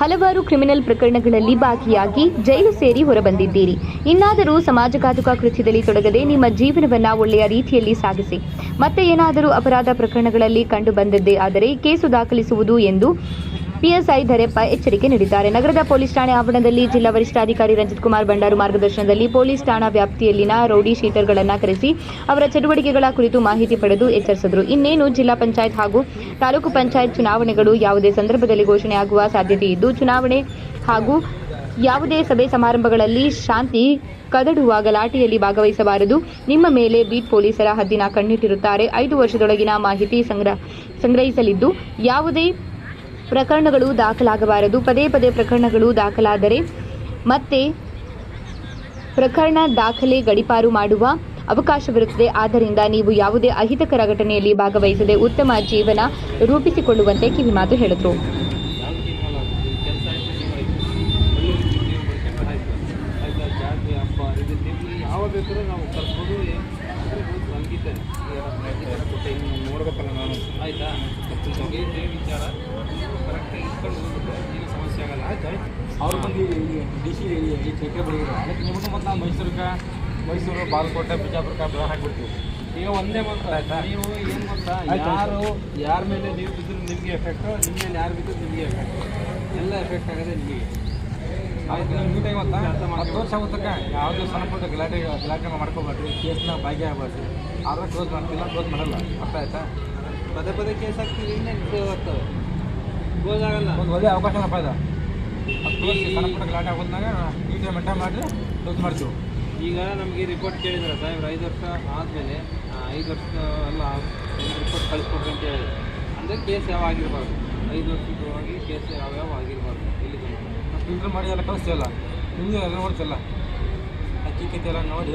ಹಲವಾರು ಕ್ರಿಮಿನಲ್ ಪ್ರಕರಣಗಳಲ್ಲಿ ಭಾಗಿಯಾಗಿ ಜೈಲು ಸೇರಿ ಹೊರಬಂದಿದ್ದೀರಿ. ಇನ್ನಾದರೂ ಸಮಾಜಘಾತುಕ ಕೃತ್ಯದಲ್ಲಿ ತೊಡಗದೆ ನಿಮ್ಮ ಜೀವನವನ್ನ ಒಳ್ಳೆಯ ರೀತಿಯಲ್ಲಿ ಸಾಗಿಸಿ. ಮತ್ತೆ ಏನಾದರೂ ಅಪರಾಧ ಪ್ರಕರಣಗಳಲ್ಲಿ ಕಂಡು ಆದರೆ ಕೇಸು ದಾಖಲಿಸುವುದು ಎಂದು ಪಿಎಸ್ಐ ಧರೆಪ್ಪ ಎಚ್ಚರಿಕೆ ನೀಡಿದ್ದಾರೆ. ನಗರದ ಪೊಲೀಸ್ ಠಾಣೆ ಆವರಣದಲ್ಲಿ ಜಿಲ್ಲಾ ವರಿಷ್ಠಾಧಿಕಾರಿ ರಂಜಿತ್ ಕುಮಾರ್ ಭಂಡಾರು ಮಾರ್ಗದರ್ಶನದಲ್ಲಿ ಪೊಲೀಸ್ ಠಾಣಾ ವ್ಯಾಪ್ತಿಯಲ್ಲಿನ ರೌಡಿ ಶೀಟರ್ಗಳನ್ನು ಕರೆಸಿ ಅವರ ಚಟುವಟಿಕೆಗಳ ಕುರಿತು ಮಾಹಿತಿ ಪಡೆದು ಎಚ್ಚರಿಸಿದರು. ಇನ್ನೇನು ಜಿಲ್ಲಾ ಪಂಚಾಯತ್ ಹಾಗೂ ತಾಲೂಕು ಪಂಚಾಯತ್ ಚುನಾವಣೆಗಳು ಯಾವುದೇ ಸಂದರ್ಭದಲ್ಲಿ ಘೋಷಣೆಯಾಗುವ ಸಾಧ್ಯತೆ ಇದ್ದು, ಚುನಾವಣೆ ಹಾಗೂ ಯಾವುದೇ ಸಭೆ ಸಮಾರಂಭಗಳಲ್ಲಿ ಶಾಂತಿ ಕದಡುವ ಗಲಾಟೆಯಲ್ಲಿ ಭಾಗವಹಿಸಬಾರದು. ನಿಮ್ಮ ಮೇಲೆ ಬೀಟ್ ಪೊಲೀಸರ ಹದ್ದಿನ ಕಣ್ಣಿಟ್ಟಿರುತ್ತಾರೆ. ಐದು ವರ್ಷದೊಳಗಿನ ಮಾಹಿತಿ ಸಂಗ್ರಹ ಸಂಗ್ರಹಿಸಲಿದ್ದು, ಯಾವುದೇ ಪ್ರಕರಣಗಳು ದಾಖಲಾಗಬಾರದು. ಪದೇ ಪದೇ ಪ್ರಕರಣಗಳು ದಾಖಲಾದರೆ ಮತ್ತೆ ಪ್ರಕರಣ ದಾಖಲೆ ಗಡಿಪಾರು ಮಾಡುವ ಅವಕಾಶವಿರುತ್ತದೆ. ಆದ್ದರಿಂದ ನೀವು ಯಾವುದೇ ಅಹಿತಕರ ಘಟನೆಯಲ್ಲಿ ಭಾಗವಹಿಸದೆ ಉತ್ತಮ ಜೀವನ ರೂಪಿಸಿಕೊಳ್ಳುವಂತೆ ಕಿವಿಮಾತು ಹೇಳಿದರು. ಕೆಲಸ ಆಯ್ತು? ವಿಚಾರ ಕರೆಕ್ಟಾಗಿ ಇಟ್ಕೊಂಡು ಏನು ಸಮಸ್ಯೆ ಆಗಲ್ಲ ಆಯ್ತಾ ಅವ್ರು ಬಂದು ಡಿ ಸಿ ಚಕ್ಕೆ ಬಡಿದ್ರು ಅದಕ್ಕೆ ನಿಮಗೂ ಮತ್ತು ನಾನು ಮೈಸೂರಿಗೆ ಮೈಸೂರು ಬಾಗಲಕೋಟೆ ಬಿಜಾಪುರ ಬೆಳೆ ಹಾಕ್ಬಿಡ್ತೀವಿ. ಈಗ ಒಂದೇ ಮಾತ್ರ ಆಯ್ತಾ? ನೀವು ಏನು ಗೊತ್ತಾ ಯಾರು ಯಾರ ಮೇಲೆ ನೀವು ಬಿದ್ದರೂ ನಿಮಗೆ ಎಫೆಕ್ಟು ನಿಮ್ಮ ಮೇಲೆ ಯಾರು ಬಿದ್ದರೂ ನಿಮಗೆ ಎಫೆಕ್ಟ್ ಎಲ್ಲ ಎಫೆಕ್ಟ್ ಆಗೋದೇ ನಿಮಗೆ. ಆಯ್ತು ನೀವು ನೀಟಾಗಿ ಗೊತ್ತಾ. ಹತ್ತು ವರ್ಷ ಆಗುತ್ತಕ್ಕ. ಯಾವುದೇ ಸಣ್ಣ ಪುಟ್ಟ ಗಲಾಟೆ ಗಲಾಟೆ ಮಾಡ್ಕೋಬೇಡ್ರಿ ಕೇಸ್ನ ಭಾಗ್ಯ ಆಗ್ಬಾರ್ದು. ಆದ್ರೆ ಕ್ಲೋಸ್ ಮಾಡ್ತಿಲ್ಲ ಕ್ಲೋಸ್ ಮಾಡಲ್ಲ. ಅರ್ಥ ಆಯ್ತಾ? ಪದೇ ಪದೇ ಕೇಸ್ ಹಾಕ್ತೀವಿ ಇನ್ನೇನು ಬರ್ತವೆ ಕ್ಲೋಸ್ ಆಗಲ್ಲ. ಒಂದು ಒಳ್ಳೆ ಅವಕಾಶನಪ್ಪ ಇದು? ಅದು ಸಣ್ಣ ಪುಟ್ಟ ಗಲಾಟೆ ಆಗೋದಾಗ ನೀಟಾಗಿ ಮೇಂಟೈನ್ ಮಾಡಿದ್ರೆ ಕ್ಲೋಸ್ ಮಾಡ್ತೀವಿ. ಈಗ ನಮಗೆ ರಿಪೋರ್ಟ್ ಕೇಳಿದ್ರೆ, ಸಾಹೇಬ್ರು, ಐದು ವರ್ಷ ಆದಮೇಲೆ ಐದು ವರ್ಷ ಎಲ್ಲ ರಿಪೋರ್ಟ್ ಕಳಿಸ್ಕೊಡ್ರಿ ಅಂತ ಹೇಳಿದ್ರು. ಅಂದರೆ ಕೇಸ್ ಯಾವ ಆಗಿರಬಾರ್ದು? ಐದು ವರ್ಷದವಾಗಿ ಕೇಸ್ ಯಾವ್ಯಾವ ಆಗಿರಬಾರ್ದು? ಇಲ್ಲಿ ಫಿಲ್ಟರ್ ಮಾಡಿ ಎಲ್ಲ ಕಳಿಸ್ತೀವಲ್ಲ ನಿಮಗೆ ಎಲ್ಲ ನೋಡ್ತಿಲ್ಲ ಅಕ್ಕಿ ಕಿತ್ತಿ ಎಲ್ಲ ನೋಡಿ.